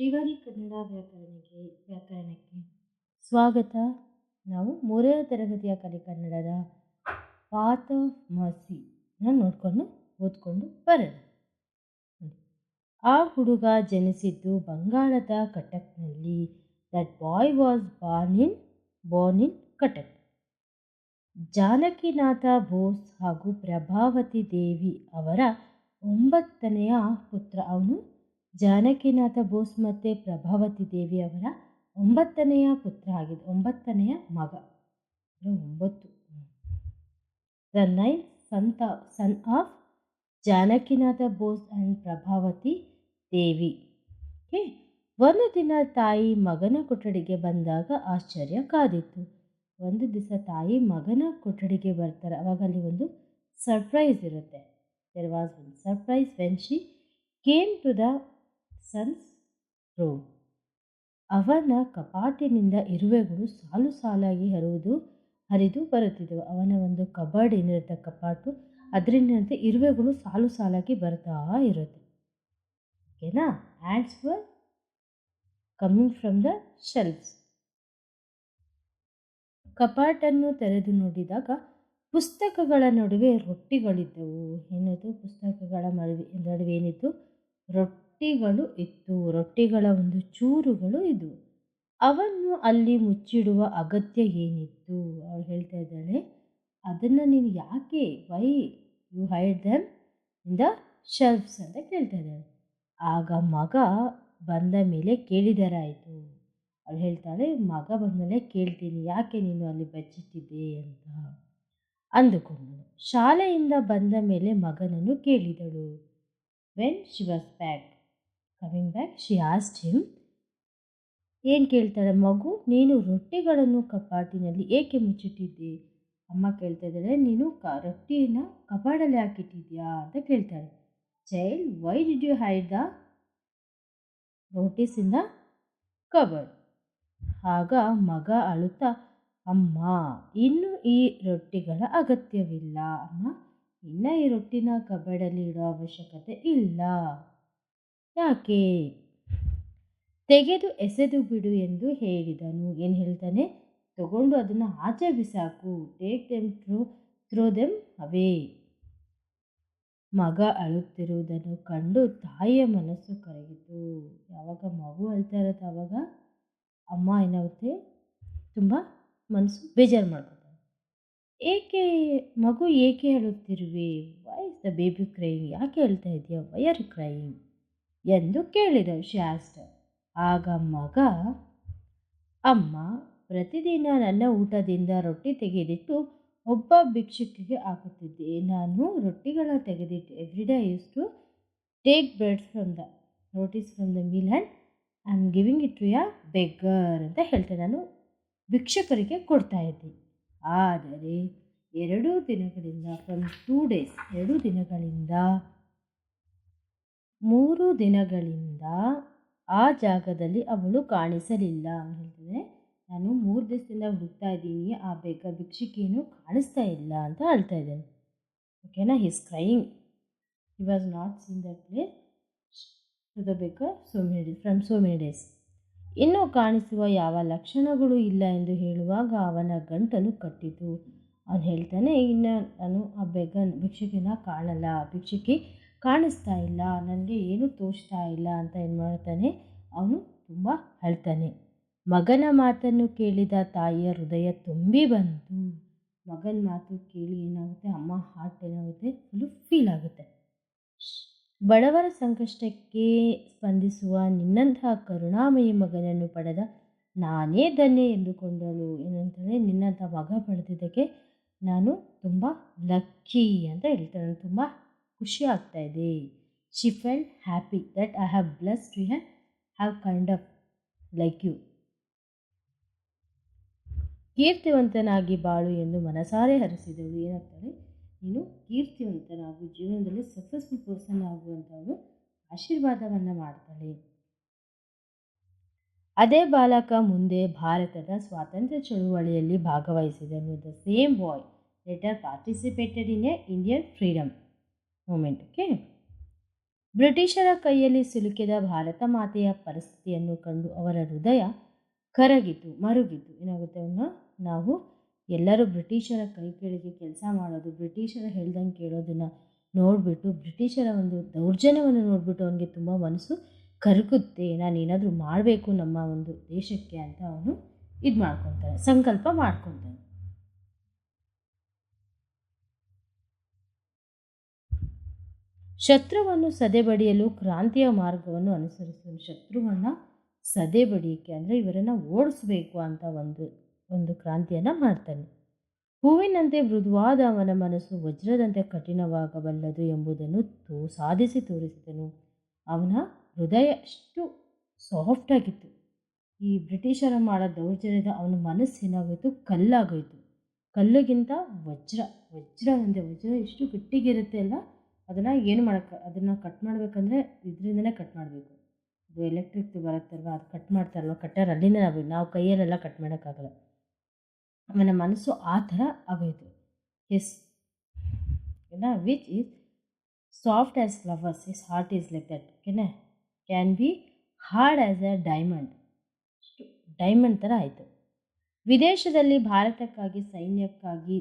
ಶ್ರೀವಾರಿ ಕನ್ನಡ ವ್ಯಾಕರಣಕ್ಕೆ ವ್ಯಾಕರಣಕ್ಕೆ ಸ್ವಾಗತ. ನಾವು ಮೂರನೇ ತರಗತಿಯ ಕಲೆ ಕನ್ನಡದ ಪಾತ ಮರ್ಸಿನ ನೋಡಿಕೊಂಡು, ಓದ್ಕೊಂಡು ಬರೋಣ. ಆ ಹುಡುಗ ಜನಿಸಿದ್ದು ಬಂಗಾಳದ ಕಟಕ್ನಲ್ಲಿ. That boy was born in born in Cuttack. Janakinath Bose ಹಾಗೂ ಪ್ರಭಾವತಿ ದೇವಿ ಅವರ ಒಂಬತ್ತನೆಯ ಪುತ್ರ ಅವನು ಜಾನಕಿನಾಥ ಬೋಸ್ ಮತ್ತು ಪ್ರಭಾವತಿ ದೇವಿ ಅವರ ಒಂಬತ್ತನೆಯ ಪುತ್ರ ಆಗಿದೆ. ಒಂಬತ್ತನೆಯ ಮಗ. ಒಂಬತ್ತು. ದ ನೈನ್ ಸಂತ son of Janakinath Bose and Prabhavati Devi. Okay? ಒಂದು ದಿನ ತಾಯಿ ಮಗನ ಕೊಠಡಿಗೆ ಬಂದಾಗ ಆಶ್ಚರ್ಯ ಕಾದಿತ್ತು. ಒಂದು ದಿವಸ ತಾಯಿ ಮಗನ ಕೊಠಡಿಗೆ ಬರ್ತಾರೆ. ಅವಾಗ ಅಲ್ಲಿ ಒಂದು ಸರ್ಪ್ರೈಸ್ ಇರುತ್ತೆ. There was one surprise when she came to the son's room ಅವನ ಕಪಾಟಿನಿಂದ ಇರುವೆಗಳು ಸಾಲು ಸಾಲಾಗಿ ಹರಿದು ಹರಿದು ಬರುತ್ತಿದ್ದವು. ಅವನ ಒಂದು ಕಬಾಡ್ ಏನಿರುತ್ತೆ ಕಪಾಟು ಅದರಿಂದ ಇರುವೆಗಳು ಸಾಲು ಸಾಲಾಗಿ ಬರ್ತಾ ಇರುತ್ತೆ ಓಕೆನಾ? Ants were coming from the shelves ಕಪಾಟನ್ನು ತೆರೆದು ನೋಡಿದಾಗ ಪುಸ್ತಕಗಳ ನಡುವೆ ರೊಟ್ಟಿಗಳಿದ್ದವು. ಏನಿತ್ತು ಪುಸ್ತಕಗಳ ನಡುವೆ ನಡುವೆ ಏನಿತ್ತು? ರೊಟ್ಟಿಗಳು ಇತ್ತು. ರೊಟ್ಟಿಗಳ ಒಂದು ಚೂರುಗಳು ಇದು. ಅವನ್ನು ಅಲ್ಲಿ ಮುಚ್ಚಿಡುವ ಅಗತ್ಯ ಏನಿತ್ತು? ಅವಳು ಹೇಳ್ತಾ ಇದ್ದಾಳೆ, ಅದನ್ನು ನೀನು ಯಾಕೆ? Why you hide them in the shelves ಅಂತ ಕೇಳ್ತಾ ಇದ್ದಾಳೆ. ಆಗ ಮಗ ಬಂದ ಮೇಲೆ ಕೇಳಿದರಾಯಿತು. ಅವಳು ಹೇಳ್ತಾಳೆ, ಮಗ ಬಂದ ಮೇಲೆ ಕೇಳ್ತೀನಿ. ಯಾಕೆ ನೀನು ಅಲ್ಲಿ ಬಚ್ಚಿಟ್ಟಿದ್ದೆ ಅಂತ? ಅಂದುಕೊಂಡಳು. ಶಾಲೆಯಿಂದ ಬಂದ ಮೇಲೆ ಮಗನನ್ನು ಕೇಳಿದಳು. When she was back coming back she asked him ಏನು ಕೇಳ್ತಾಳೆ ಮಗು, ನೀನು ರೊಟ್ಟಿಗಳನ್ನು ಕಪಾಟಿನಲ್ಲಿ ಏಕೆ ಮುಚ್ಚಿಟ್ಟಿದ್ದಿ? ಅಮ್ಮ ಕೇಳ್ತಾ ಇದ್ದಾಳೆ, ನೀನು ಕ ರೊಟ್ಟಿನ ಕಪಾಡಲ್ಲಿ ಹಾಕಿಟ್ಟಿದ್ಯಾ ಅಂತ ಕೇಳ್ತಾಳೆ. Child why did you hide the rotis in the cupboard ಆಗ ಮಗ ಅಳುತ್ತಾ, ಅಮ್ಮ, ಇನ್ನು ಈ ರೊಟ್ಟಿಗಳ ಅಗತ್ಯವಿಲ್ಲ, ಅಮ್ಮ, ಇನ್ನು ಈ ರೊಟ್ಟಿನ ಕಬಡಲ್ಲಿ ಇಡೋ ಅವಶ್ಯಕತೆ ಇಲ್ಲ. ಯಾಕೆ? ತೆಗೆದು ಎಸೆದು ಬಿಡು ಎಂದು ಹೇಳಿದನು. ಏನು ಹೇಳ್ತಾನೆ? ತಗೊಂಡು ಅದನ್ನು ಆಚೆ ಬಿಸಾಕು take them throw throw them away ಮಗ ಅಳುತ್ತಿರುವುದನ್ನು ಕಂಡು ತಾಯಿಯ ಮನಸ್ಸು ಕರಗಿತು. ಯಾವಾಗ ಮಗು ಅಳ್ತಾ ಇರುತ್ತೆ ಆವಾಗ ಅಮ್ಮ ಏನಾಗುತ್ತೆ ತುಂಬ ಮನಸ್ಸು ಬೇಜಾರು ಮಾಡ್ಕೊತಾರೆ ಏಕೆ ಮಗು ಏಕೆ ಅಳುತ್ತಿರುವೆ? Why is the baby crying ಯಾಕೆ ಹೇಳ್ತಾ ಇದೆಯಾ? ವೈ ಆರ್ ಕ್ರೈಯಿಂಗ್ ಎಂದು ಕೇಳಿದ ಶಾಸ್ತ್ರ. ಆಗ ಮಗ, ಅಮ್ಮ, ಪ್ರತಿದಿನ ನನ್ನ ಊಟದಿಂದ ರೊಟ್ಟಿ ತೆಗೆದಿಟ್ಟು ಒಬ್ಬ ಭಿಕ್ಷುಕಿಗೆ ಹಾಕುತ್ತಿದ್ದೆ. ನಾನು ರೊಟ್ಟಿಗಳ ತೆಗೆದಿಟ್ಟು every day use to take bread from the rotis from the meal and I am giving it to a beggar ಅಂತ ಹೇಳ್ತೆ ನಾನು ಭಿಕ್ಷಕರಿಗೆ ಕೊಡ್ತಾ ಇದ್ದೆ. ಆದರೆ, ಎರಡು ದಿನಗಳಿಂದ ಫ್ರಮ್ ಟೂ ಡೇಸ್ ಎರಡು ದಿನಗಳಿಂದ ಮೂರು ದಿನಗಳಿಂದ ಆ ಜಾಗದಲ್ಲಿ ಅವಳು ಕಾಣಿಸಲಿಲ್ಲ ಹೇಳ್ತಾರೆ ನಾನು ಮೂರು ದಿವಸದಿಂದ ಹುಡುಕ್ತಾ ಇದ್ದೀನಿ, ಆ ಬೇಗ ಭಿಕ್ಷಿಕೇನು ಕಾಣಿಸ್ತಾ ಇಲ್ಲ ಅಂತ ಹೇಳ್ತಾ ಇದ್ದಾನೆ. ಓಕೆನಾ his crying he was not seen that place to the so many days from so many days ಇನ್ನೂ ಕಾಣಿಸುವ ಯಾವ ಲಕ್ಷಣಗಳು ಇಲ್ಲ ಎಂದು ಹೇಳುವಾಗ ಅವನ ಗಂಟಲು ಕಟ್ಟಿತು. ಅವನು ಹೇಳ್ತಾನೆ, ಇನ್ನು ನಾನು ಆ ಬೇಗ ಭಿಕ್ಷುಕಿನ ಕಾಣಲ್ಲ. ಭಿಕ್ಷುಕಿ ಕಾಣಿಸ್ತಾ ಇಲ್ಲ, ನನಗೆ ಏನೂ ತೋಚ್ತಾ ಇಲ್ಲ ಅಂತ ಏನು ಮಾಡ್ತಾನೆ? ಅವನು ತುಂಬ ಅಳ್ತಾನೆ. ಮಗನ ಮಾತನ್ನು ಕೇಳಿದ ತಾಯಿಯ ಹೃದಯ ತುಂಬಿ ಬಂತು. ಮಗನ ಮಾತು ಕೇಳಿ ಏನಾಗುತ್ತೆ? ಅಮ್ಮ ಹಾರ್ಟ್ ಏನಾಗುತ್ತೆ? ಫುಲ್ ಫೀಲ್ ಆಗುತ್ತೆ. ಬಡವರ ಸಂಕಷ್ಟಕ್ಕೆ ಸ್ಪಂದಿಸುವ ನಿನ್ನಂತಹ ಕರುಣಾಮಯಿ ಮಗನನ್ನು ಪಡೆದ ನಾನೇ ಧನ್ಯ ಎಂದುಕೊಂಡಳು. ಏನಂತಂದರೆ ನಿನ್ನಂಥ ಮಗ ಪಡೆದಿದ್ದಕ್ಕೆ ನಾನು ತುಂಬ ಲಕ್ಕಿ ಅಂತ ಹೇಳ್ತಾನೆ. ತುಂಬ ಖುಷಿ ಆಗ್ತಾ ಇದೆ. She fell happy that I have bless you have have kind of like you ಕೀರ್ತಿವಂತನಾಗಿ ಬಾಳು ಎಂದು ಮನಸಾರೆ ಹರಿಸಿದಳು. ಏನಾಗ್ತಾಳೆ ನೀನು ಕೀರ್ತಿವಂತನಾಗು, ಜೀವನದಲ್ಲಿ ಸಕ್ಸಸ್ಫುಲ್ ಪರ್ಸನ್ ಆಗುವಂಥವಳು ಆಶೀರ್ವಾದವನ್ನು ಮಾಡ್ತಾಳೆ. ಅದೇ ಬಾಲಕ ಮುಂದೆ ಭಾರತದ ಸ್ವಾತಂತ್ರ್ಯ ಚಳುವಳಿಯಲ್ಲಿ ಭಾಗವಹಿಸಿದನು. The same boy later participated in a Indian freedom movement okay ಬ್ರಿಟಿಷರ ಕೈಯಲ್ಲಿ ಸಿಲುಕಿದ ಭಾರತ ಮಾತೆಯ ಪರಿಸ್ಥಿತಿಯನ್ನು ಕಂಡು ಅವರ ಹೃದಯ ಕರಗಿತು, ಮರುಗಿತು. ಏನಾಗುತ್ತೆ ಅವನ್ನ ನಾವು ಎಲ್ಲರೂ ಬ್ರಿಟಿಷರ ಕೈ ಕೆಳಗೆ ಕೆಲಸ ಮಾಡೋದು, ಬ್ರಿಟಿಷರ ಹೇಳ್ದಂಗೆ ಕೇಳೋದನ್ನು ನೋಡಿಬಿಟ್ಟು, ಬ್ರಿಟಿಷರ ಒಂದು ದೌರ್ಜನ್ಯವನ್ನು ನೋಡಿಬಿಟ್ಟು ಅವನಿಗೆ ತುಂಬ ಮನಸ್ಸು ಕರಗುತ್ತೆ. ನಾನು ಏನಾದರೂ ಮಾಡಬೇಕು ನಮ್ಮ ಒಂದು ದೇಶಕ್ಕೆ ಅಂತ ಅವನು ಇದು ಮಾಡ್ಕೊತಾನೆ ಸಂಕಲ್ಪ ಮಾಡ್ಕೊತಾನೆ. ಶತ್ರುವನ್ನು ಸದೆಬಡಿಯಲು ಕ್ರಾಂತಿಯ ಮಾರ್ಗವನ್ನು ಅನುಸರಿಸಲು ಶತ್ರುವನ್ನು ಸದೆಬಡಿಯಕ್ಕೆ ಅಂದರೆ ಇವರನ್ನು ಓಡಿಸ್ಬೇಕು ಅಂತ ಒಂದು ಒಂದು ಕ್ರಾಂತಿಯನ್ನು ಮಾಡ್ತಾನೆ. ಹೂವಿನಂತೆ ಮೃದುವಾದ ಅವನ ಮನಸ್ಸು ವಜ್ರದಂತೆ ಕಠಿಣವಾಗಬಲ್ಲದು ಎಂಬುದನ್ನು ತೋ, ಸಾಧಿಸಿ ತೋರಿಸಿದನು. ಅವನ ಹೃದಯ ಅಷ್ಟು ಸಾಫ್ಟಾಗಿತ್ತು ಈ ಬ್ರಿಟಿಷರ ಮಾಡೋ ದೌರ್ಜನ್ಯದ ಅವನ ಮನಸ್ಸು ಏನಾಗೋಯ್ತು? ಕಲ್ಲಾಗೋಯ್ತು. ಕಲ್ಲಿಗಿಂತ ವಜ್ರ ವಜ್ರ ಅಂದರೆ ವಜ್ರ ಎಷ್ಟು ಗಟ್ಟಿಗಿರುತ್ತೆ ಅಲ್ಲ? ಅದನ್ನು ಏನು ಮಾಡೋಕ್ಕೆ, ಅದನ್ನು ಕಟ್ ಮಾಡಬೇಕಂದ್ರೆ ಇದರಿಂದನೇ ಕಟ್ ಮಾಡಬೇಕು. ಇದು ಎಲೆಕ್ಟ್ರಿಕ್ ಬರುತ್ತಲ್ವ, ಅದು ಕಟ್ ಮಾಡ್ತಾರಲ್ವ ಕಟ್ಟರ್ ಅಲ್ಲಿಂದ ನಾವು ನಾವು ಕೈಯಲ್ಲೆಲ್ಲ ಕಟ್ ಮಾಡೋಕ್ಕಾಗಲ್ಲ. ಆಮೇಲೆ ಮನಸ್ಸು ಆ ಥರ ಆಗೋಯ್ತು. ಎಸ್ ಓಕೆನಾ which is soft as flowers is heart is like that ಓಕೆನಾ can be hard as a diamond diamond ಥರ ಆಯಿತು. ವಿದೇಶದಲ್ಲಿ ಭಾರತಕ್ಕಾಗಿ, ಸೈನ್ಯಕ್ಕಾಗಿ,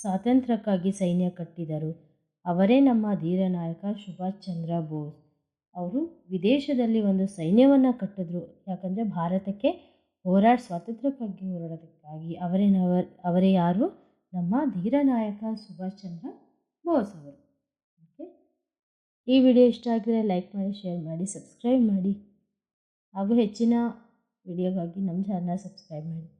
ಸ್ವಾತಂತ್ರ್ಯಕ್ಕಾಗಿ ಸೈನ್ಯ ಕಟ್ಟಿದರು. ಅವರೇ ನಮ್ಮ ಧೀರನಾಯಕ ಸುಭಾಷ್ ಚಂದ್ರ ಬೋಸ್. ಅವರು ವಿದೇಶದಲ್ಲಿ ಒಂದು ಸೈನ್ಯವನ್ನು ಕಟ್ಟಿದ್ರು. ಯಾಕಂದರೆ ಭಾರತಕ್ಕೆ ಹೋರಾಟ ಸ್ವಾತಂತ್ರ್ಯಕ್ಕಾಗಿ ಹೋರಾಡೋದಕ್ಕಾಗಿ ಅವರೇ ಅವರೇ ಯಾರು? ನಮ್ಮ ಧೀರನಾಯಕ ಸುಭಾಷ್ ಚಂದ್ರ ಬೋಸ್ ಅವರು. ಓಕೆ? ಈ ವಿಡಿಯೋ ಇಷ್ಟ ಆಗಿದ್ರೆ ಲೈಕ್ ಮಾಡಿ, ಶೇರ್ ಮಾಡಿ, ಸಬ್ಸ್ಕ್ರೈಬ್ ಮಾಡಿ. ಹಾಗೂ ಹೆಚ್ಚಿನ ವಿಡಿಯೋಗಾಗಿ ನಮ್ಮ ಚಾನಲ್ ಸಬ್ಸ್ಕ್ರೈಬ್ ಮಾಡಿ.